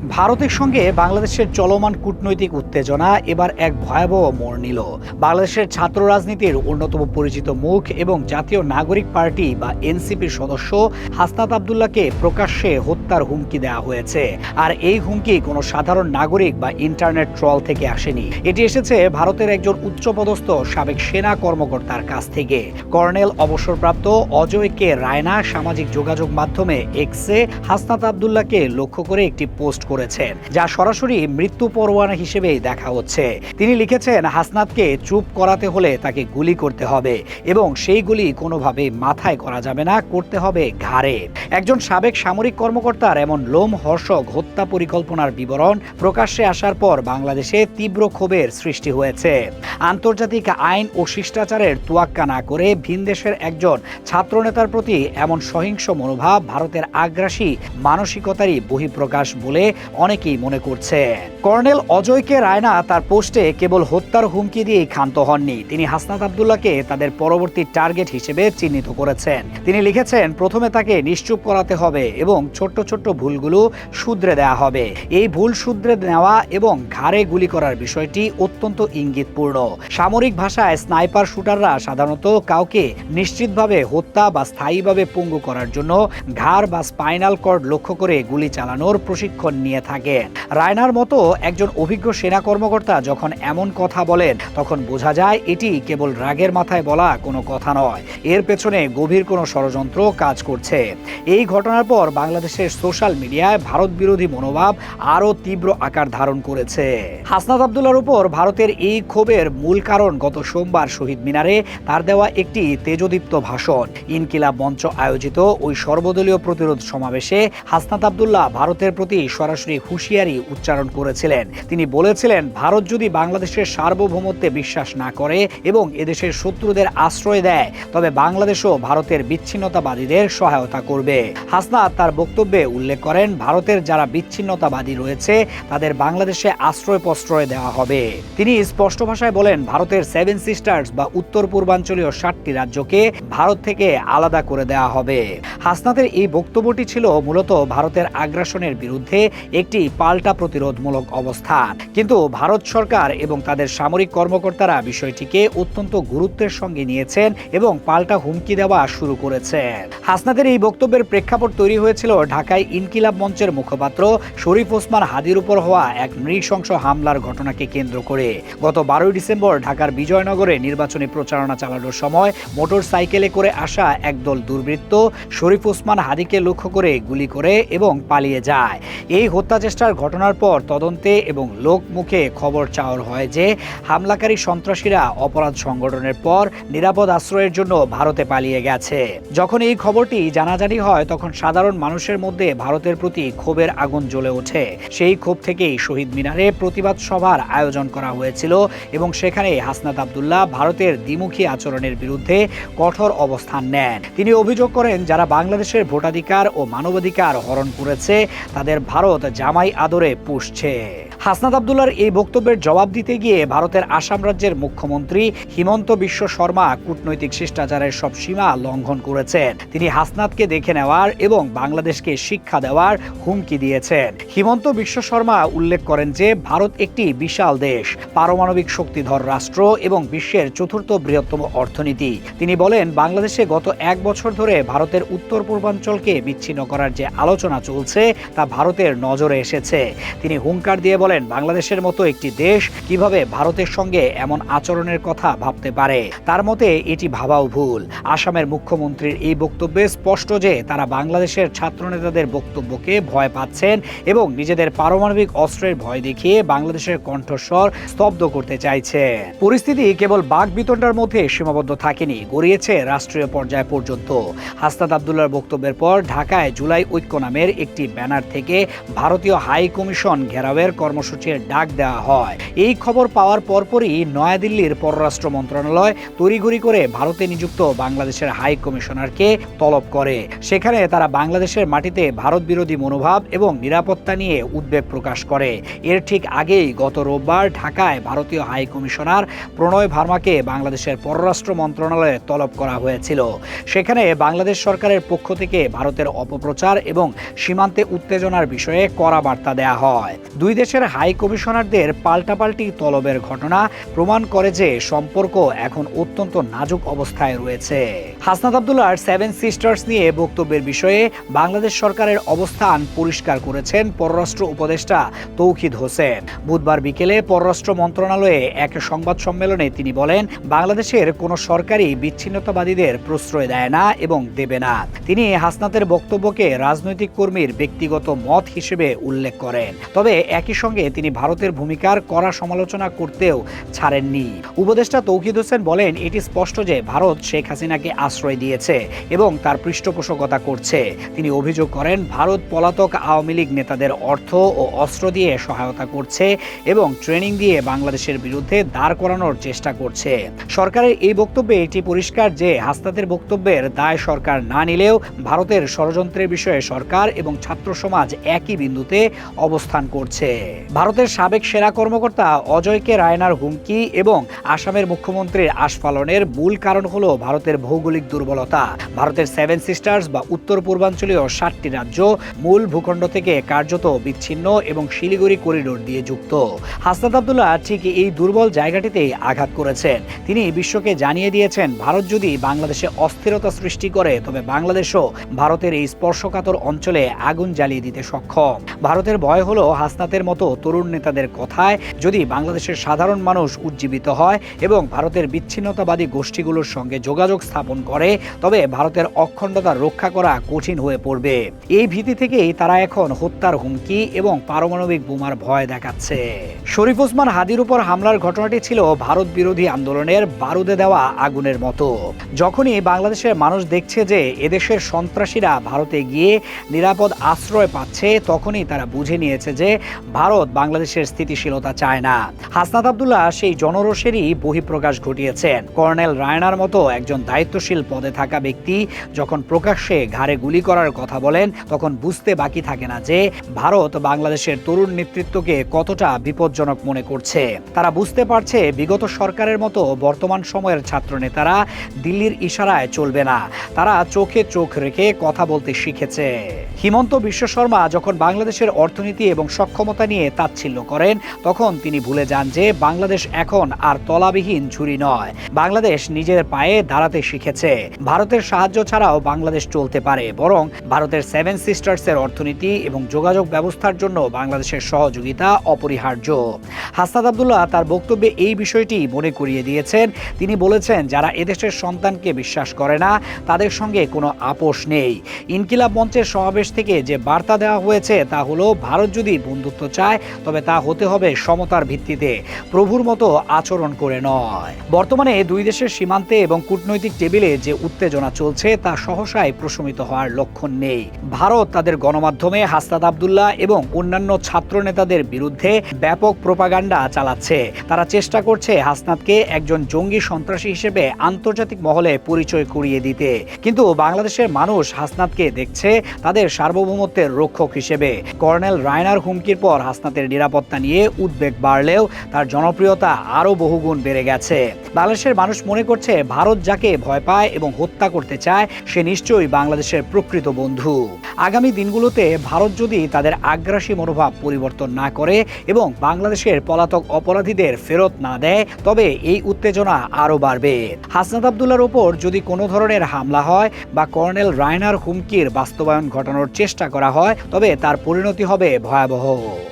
ভারতের সঙ্গে বাংলাদেশের চলমান কূটনৈতিক উত্তেজনা এবার এক ভয়াবহ মোড় নিল। বাংলাদেশের ছাত্র রাজনীতির অন্যতম পরিচিত মুখ এবং জাতীয় নাগরিক পার্টি বা এনসিপির সদস্য হাসনাত আবদুল্লাহকে প্রকাশ্যে হত্যার হুমকি দেওয়া হয়েছে। আর এই হুমকি কোনো সাধারণ নাগরিক বা ইন্টারনেট ট্রল থেকে আসেনি। এটি এসেছে ভারতের একজন উচ্চপদস্থ সাবেক সেনা কর্মকর্তার কাছ থেকে। কর্নেল অবসরপ্রাপ্ত অজয় কে রায়না সামাজিক যোগাযোগ মাধ্যমে এক্সে হাসনাত আবদুল্লাহকে লক্ষ্য করে একটি পোস্ট করেছেন, যা সরাসরি মৃত্যু পরোয়ানা হিসেবেই দেখা হচ্ছে। তিনি লিখেছেন, হাসনাতকে চুপ করাতে হলে তাকে গুলি করতে হবে এবং সেই গুলি কোনোভাবে মাথায় করা যাবে না, করতে হবে ঘাড়ে। একজন সাবেক সামরিক কর্মকর্তার এমন লোম হর্ষক হত্যা পরিকল্পনার বিবরণ প্রকাশ্যে আসার পর বাংলাদেশে তীব্র ক্ষোভের সৃষ্টি হয়েছে। আন্তর্জাতিক আইন ও শিষ্টাচারের তোয়াক্কা না করে ভিনদেশের একজন ছাত্রনেতার প্রতি এমন সহিংস মনোভাব ভারতের আগ্রাসী মানসিকতারই বহিঃপ্রকাশ বলে অনেকেই মনে করছে কর্নেল অজয়কে রায়না তার পোস্টে কেবল হত্যার হুমকি দিয়েই ক্ষান্ত হননি। তিনি হাসনাত আবদুল্লাহকে তাদের পরবর্তী টার্গেট হিসেবে চিহ্নিত করেছেন। তিনি লিখেছেন, প্রথমে তাকে নিশ্চুপ করাতে হবে এবং ছোট্ট ছোট্ট ভুলগুলো শুধরে দেওয়া হবে। এই ভুল শুধরে নেওয়া এবং ঘাড়ে গুলি করার বিষয়টি অত্যন্ত ইঙ্গিতপূর্ণ। সামরিক ভাষায় স্নাইপার শুটাররা সাধারণত কাউকে নিশ্চিতভাবে হত্যা বা স্থায়ীভাবে পঙ্গু করার জন্য ঘাড় বা স্পাইনাল কর্ড লক্ষ্য করে গুলি চালানোর প্রশিক্ষণ নিয়ে থাকেন রায়নার মতো একজন অভিজ্ঞ সেনা কর্মকর্তা যখন এমন কথা বলেন, তখন বোঝা যায় এটি কেবল রাগের মাথায় বলা কোনো কথা নয়। এর পেছনে গভীর কোনো ষড়যন্ত্র কাজ করছে। এই ঘটনার পর বাংলাদেশের সোশ্যাল মিডিয়ায় ভারত বিরোধী মনোভাব আরও তীব্র আকার ধারণ করেছে। হাসনাত আবদুল্লার উপর ভারতের এই ক্ষোভের মূল কারণ গত সোমবার শহীদ মিনারে তার দেওয়া একটি তেজদীপ্ত ভাষণ। ইনকিলাব মঞ্চ আয়োজিত ওই সর্বদলীয় প্রতিরোধ সমাবেশে হাসনাত আবদুল্লাহ ভারতের প্রতি সরাসরি হুঁশিয়ারি উচ্চারণ করেছিলেন। তিনি বলেছিলেন, ভারত যদি বাংলাদেশের সার্বভৌমত্বে বিশ্বাস না করে এবং এদেশের শত্রুদের আশ্রয় দেয়, তবে বাংলাদেশও ভারতের বিচ্ছিন্নতাবাদীদের সহায়তা করবে। হাসনাত তার বক্তব্যে উল্লেখ করেন, ভারতের যারা বিচ্ছিন্নতাবাদী রয়েছে, তাদের বাংলাদেশে আশ্রয় প্রশ্রয় দেওয়া হবে। তিনি স্পষ্ট ভাষায় বলেন, ভারতের সেভেন সিস্টার্স বা উত্তর পূর্বাঞ্চলীয় ষাটটি রাজ্যকে ভারত থেকে আলাদা করে দেওয়া হবে। হাসনাতের এই বক্তব্যটি ছিল মূলত ভারতের আগ্রাসনের বিরুদ্ধে একটি পাল্টা প্রতিরোধমূলক অবস্থান কিন্তু ভারত সরকার এবং তাদের সামরিক কর্মকর্তারা বিষয়টিকে অত্যন্ত গুরুত্বের সঙ্গে নিয়েছেন এবং পাল্টা হুমকি দেওয়া শুরু করেছেন হাসনাতের এই বক্তব্যের প্রেক্ষাপট তৈরি হয়েছিল ঢাকায় ইনকিলাব মঞ্চের মুখপাত্র শরীফ ওসমান হাদির উপর হওয়া এক নৃশংস হামলার ঘটনাকে কেন্দ্র করে। গত বারোই ডিসেম্বর ঢাকার বিজয়নগরে নির্বাচনী প্রচারণা চালানোর সময় মোটর সাইকেলে করে আসা একদল দুর্বৃত্ত শরীফ ওসমান হাদিকে লক্ষ্য করে গুলি করে এবং পালিয়ে যায়। এই হত্যা চেষ্টার ঘটনার পর তদন্তে এবং লোকমুখে খবর চাওয়ার হয় যে, হামলাকারী সন্ত্রাসীরা অপরাধ সংগঠনের পর নিরাপদ আশ্রয়ের জন্য ভারতে পালিয়ে গেছে। যখন এই খবরটি জানাজানি হয়, তখন সাধারণ মানুষের মধ্যে ভারতের প্রতি ক্ষোভের আগুন জ্বলে ওঠে। সেই ক্ষোভ থেকেই শহীদ মিনারে প্রতিবাদ সভার আয়োজন করা হয়েছিল এবং সেখানে হাসনাত আবদুল্লাহ ভারতের দ্বিমুখী আচরণের বিরুদ্ধে কঠোর অবস্থান নেন। তিনি অভিযোগ করেন, যারা বাংলাদেশের ভোটাধিকার ও মানবাধিকার হরণ করেছে, তাদের ভারত জামাই আদরে পুষছে। হাসনাত আবদুল্লার এই বক্তব্যের জবাব দিতে গিয়ে ভারতের আসাম রাজ্যের মুখ্যমন্ত্রী হিমন্ত বিশ্ব শর্মা কূটনৈতিক শিষ্টাচারের সব সীমা লঙ্ঘন করেছেন। তিনি হাসনাতকে দেখে নেওয়ার এবং বাংলাদেশকে শিক্ষা দেওয়ার হুমকি দিয়েছেন। হিমন্ত বিশ্ব শর্মা উল্লেখ করেন যে, ভারত একটি বিশাল দেশ, পারমাণবিক শক্তিধর রাষ্ট্র এবং বিশ্বের চতুর্থ বৃহত্তম অর্থনীতি। তিনি বলেন, বাংলাদেশে গত এক বছর ধরে ভারতের উত্তর পূর্বাঞ্চলকে বিচ্ছিন্ন করার যে আলোচনা চলছে, তা ভারতের নজরে এসেছে। তিনি হুঙ্কার দিয়ে বলেন বাংলাদেশের মতো একটি দেশ কীভাবে ভারতের সঙ্গে এমন আচরণের কথা ভাবতে পারে? তার মতে, এটি ভাবাও ভুল। আসামের মুখ্যমন্ত্রীর এই বক্তব্যে স্পষ্ট যে, তারা বাংলাদেশের ছাত্রনেতাদের বক্তব্যকে ভয় পাচ্ছেন এবং নিজেদের পারমাণবিক অস্ত্রের ভয় দেখিয়ে বাংলাদেশের কণ্ঠস্বর স্তব্ধ করতে চাইছে। পরিস্থিতি কেবল বাঘ বিতণ্ডার মধ্যে সীমাবদ্ধ থাকেনি, গড়িয়েছে রাষ্ট্রীয় পর্যায় পর্যন্ত। হাস্তাদ আবদুল্লার বক্তব্যের পর ঢাকায় জুলাই ঐক্য নামের একটি ব্যানার থেকে ভারতীয় হাই কমিশন ঘেরাওয়ের কর্মসূচি কর্মসূচির ডাক দেওয়া হয়। এই খবর পাওয়ার পরপরই নয়াদিল্লির পররাষ্ট্র মন্ত্রণালয় তড়িঘড়ি করে ভারতে নিযুক্ত বাংলাদেশের হাই কমিশনারকে তলব করে। সেখানে তারা বাংলাদেশের মাটিতে ভারত বিরোধী মনোভাব এবং নিরাপত্তা নিয়ে উদ্বেগ প্রকাশ করে। এর ঠিক আগেই গত রোববার ঢাকায় ভারতীয় হাই কমিশনার প্রণয় ভার্মাকে বাংলাদেশের পররাষ্ট্র মন্ত্রণালয়ে তলব করা হয়েছিল। সেখানে বাংলাদেশ সরকারের পক্ষ থেকে ভারতের অপপ্রচার এবং সীমান্তে উত্তেজনার বিষয়ে কড়া বার্তা দেয়া হয়। দুই দেশের হাই কমিশনারদের পাল্টাপাল্টি তলবের ঘটনা প্রমাণ করে যে সম্পর্ক এখন অত্যন্ত নাজুক অবস্থায় রয়েছে। হাসনাত আবদুল্লার সেভেন সিস্টার্স নিয়ে বক্তব্যের বিষয়ে বাংলাদেশ সরকারের অবস্থান পরিষ্কার করেছেন পররাষ্ট্র উপদেষ্টা তৌকিদ হোসেন। বুধবার বিকেলে পররাষ্ট্র মন্ত্রণালয়ে এক সংবাদ সম্মেলনে তিনি বলেন, বাংলাদেশের কোনো সরকারই বিচ্ছিন্নতাবাদীদের প্রশ্রয় দেয় না এবং দেবে না। তিনি হাসনাতের বক্তব্যকে রাজনৈতিক কর্মীর ব্যক্তিগত মত হিসেবে উল্লেখ করেন। তবে একই সঙ্গে তিনি ভারতের ভূমিকার কড়া সমালোচনা করতেও ছাড়েননি। উপদেষ্টা তৌকিদ হোসেন বলেন, এটি স্পষ্ট যে ভারত শেখ হাসিনাকে আশ্রয় দিয়েছে এবং তার পৃষ্ঠপোষকতা করছে। তিনি অভিযোগ করেন, ভারত পলাতক আওয়ামী লীগ নেতাদের অর্থ ও অস্ত্র দিয়ে সহায়তা করছে এবং ট্রেনিং দিয়ে বাংলাদেশের বিরুদ্ধে দাঁড় করানোর চেষ্টা করছে। সরকারের এই বক্তব্যে এটি পরিষ্কার যে হাসনাতের বক্তব্যের দায় সরকার না নিলেও ভারতের ষড়যন্ত্রের বিষয়ে সরকার এবং ছাত্র সমাজ একই বিন্দুতে অবস্থান করছে। ভারতের সাবেক সেনা কর্মকর্তা অজয়কে রায়নার হুমকি এবং আসামের মুখ্যমন্ত্রীর আস্ফালনের মূল কারণ হলো ভারতের ভৌগোলিক দুর্বলতা। ভারতের সেভেন সিস্টার্স বা উত্তর পূর্বাঞ্চলীয় সাতটি রাজ্য মূল ভূখণ্ড থেকে কার্যত বিচ্ছিন্ন এবং শিলিগুড়ি করিডোর দিয়ে যুক্ত। হাসনাত আবদুল্লাহ ঠিক এই দুর্বল জায়গাটিতেই আঘাত করেছেন। তিনি বিশ্বকে জানিয়ে দিয়েছেন, ভারত যদি বাংলাদেশে অস্থিরতা সৃষ্টি করে, তবে বাংলাদেশও ভারতের এই স্পর্শকাতর অঞ্চলে আগুন জ্বালিয়ে দিতে সক্ষম। ভারতের ভয় হলো হাসনাতের মতো তরুণ নেতাদের কথায়, যদি বাংলাদেশের সাধারণ মানুষ উজ্জীবিত হয় এবং ভারতের বিচ্ছিন্নতাবাদী গোষ্ঠীগুলোর সঙ্গে যোগাযোগ স্থাপন করে তবে ভারতের অখণ্ডতা রক্ষা করা কঠিন হয়ে পড়বে। এই ভীতি থেকেই তারা এখন হত্যার হুমকি এবং পারমাণবিক বোমার ভয় দেখাচ্ছে। শরীফ ওসমান হাদির উপর হামলার ঘটনাটি ছিল ভারত বিরোধী আন্দোলনের বারুদে দেওয়া আগুনের মতো। যখনই বাংলাদেশের মানুষ দেখছে যে এদেশের সন্ত্রাসীরা ভারতে গিয়ে নিরাপদ আশ্রয় পাচ্ছে, তখনই তারা বুঝে নিয়েছে যে ভারত বাংলাদেশের স্থিতিশীলতা চায় না। হাসনাত আবদুল্লাহ সেই জনরোষেরই বহিঃপ্রকাশ ঘটিয়েছেন। কর্নেল রায়নার মতো একজন দায়িত্বশীল পদে থাকা ব্যক্তি যখন প্রকাশ্যে ঘাড়ে গুলি করার কথা বলেন, তখন বুঝতে বাকি থাকে না যে ভারত বাংলাদেশের তরুণ নেতৃত্বকে কতটা বিপজ্জনক মনে করছে। তারা বুঝতে পারছে বিগত সরকারের মতো বর্তমান সময়ের ছাত্র নেতারা দিল্লির ইশারায় চলবে না। তারা চোখে চোখ রেখে কথা বলতে শিখেছে। হিমন্ত বিশ্ব শর্মা যখন বাংলাদেশের অর্থনীতি এবং সক্ষমতা নিয়ে তাচ্ছিল্য করেন, তখন তিনি ভুলে যান যে বাংলাদেশ এখন আর তলাবিহীন ঝুরি নয়। বাংলাদেশ নিজের পায়ে দাঁড়াতে শিখেছে। ভারতের সাহায্য ছাড়াও বাংলাদেশ চলতে পারে, বরং ভারতের সেভেন সিস্টার্সের অর্থনীতি এবং যোগাযোগ ব্যবস্থার জন্য বাংলাদেশের সহযোগিতা অপরিহার্য। হাসনাত আবদুল্লাহ তার বক্তব্যে এই বিষয়টি মনে করিয়ে দিয়েছেন। তিনি বলেছেন, যারা এদেশের সন্তানকে বিশ্বাস করে না, তাদের সঙ্গে কোনো আপোষ নেই। ইনকিলাব মঞ্চের সমাবেশ থেকে যে বার্তা দেওয়া হয়েছে, তা হলো, ভারত যদি বন্ধুত্ব চায়, তবে তা হতে হবে সমতার ভিত্তিতে, প্রভুর মতো আচরণ করে নয়। বর্তমানে দুই দেশের সীমান্তে এবং কূটনৈতিক টেবিলে যে উত্তেজনা চলছে তা সহসায় প্রশমিত হওয়ার লক্ষণ নেই। ভারত তাদের গণমাধ্যমে হাসনাত আবদুল্লাহ এবং অন্যান্য ছাত্র নেতাদের বিরুদ্ধে ব্যাপক প্রোপাগান্ডা চালাচ্ছে। তারা চেষ্টা করছে হাসনাতকে একজন জঙ্গি সন্ত্রাসী হিসেবে আন্তর্জাতিক মহলে পরিচয় করিয়ে দিতে। কিন্তু বাংলাদেশের মানুষ হাসনাতকে দেখছে তাদের সার্বভৌমত্বের রক্ষক হিসেবে। কর্নেল রায়নার হুমকির পর হাসনাতের নিরাপত্তা নিয়ে উদ্বেগ বাড়লেও তার জনপ্রিয়তা আরও বহুগুণ বেড়ে গেছে। বাংলাদেশের মানুষ মনে করছে, ভারত যাকে ভয় পায় এবং হত্যা করতে চায়, সে নিশ্চয়ই বাংলাদেশের প্রকৃত বন্ধু। আগামী দিনগুলোতে ভারত যদি তাদের আগ্রাসী মনোভাব পরিবর্তন না করে এবং বাংলাদেশের পলাতক অপরাধীদের ফেরত না দেয়, তবে এই উত্তেজনা আরও বাড়বে। হাসনাত আবদুল্লার ওপর যদি কোনো ধরনের হামলা হয় বা কর্নেল রায়নার হুমকির বাস্তবায়ন ঘটানোর চেষ্টা করা হয়, তবে তার পরিণতি হবে ভয়াবহ।